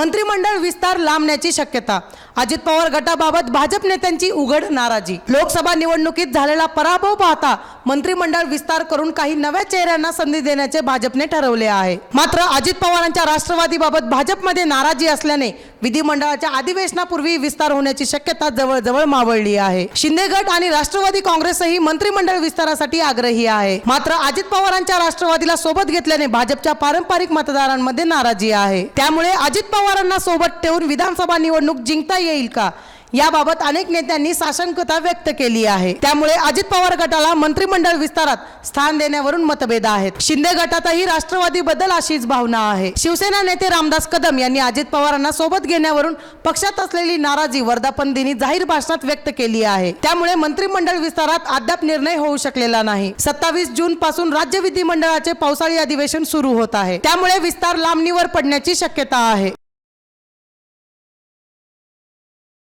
मंत्रिमंडळ विस्तार लांबण्याची शक्यता. अजित पवार गटाबाबत भाजप नेत्यांची उघड नाराजी. लोकसभा निवडणुकीत झालेला पराभव पाहता मंत्रिमंडळ विस्तार करून काही नव्या चेहऱ्यांना संधी देण्याचे भाजपने ठरवले आहे. मात्र अजित पवारांच्या राष्ट्रवादीबाबत भाजपमध्ये नाराजी असल्याने विधिमंडळाच्या अधिवेशनापूर्वी विस्तार होण्याची शक्यता जवळजवळ मावळली आहे. शिंदे गट आणि राष्ट्रवादी काँग्रेसही मंत्रिमंडळ विस्तारासाठी आग्रही आहे. मात्र अजित पवारांच्या राष्ट्रवादीला सोबत घेतल्याने भाजपच्या पारंपरिक मतदारांमध्ये नाराजी आहे. त्यामुळे अजित पवार पवारांना सोबत ठेवून विधानसभा निवडणूक जिंकता येईल का? याबाबत अनेक नेत्यांनी साशंकता व्यक्त केली आहे. त्यामुळे अजित पवार गटाला मंत्रिमंडळ विस्तारात स्थान देण्यावरून मतभेद आहेत. शिंदे गटातही राष्ट्रवादी बद्दल अशीच भावना आहे. शिवसेना नेते रामदास कदम यांनी अजित पवारांना सोबत घेण्यावरून पक्षात असलेली नाराजी वर्धापन दिनी जाहीर भाषणात व्यक्त केली आहे. त्यामुळे मंत्रिमंडळ विस्तारात अद्याप निर्णय होऊ शकलेला नाही. सत्तावीस जून पासून राज्य विधिमंडळाचे पावसाळी अधिवेशन सुरू होत आहे. त्यामुळे विस्तार लांबणीवर पडण्याची शक्यता आहे.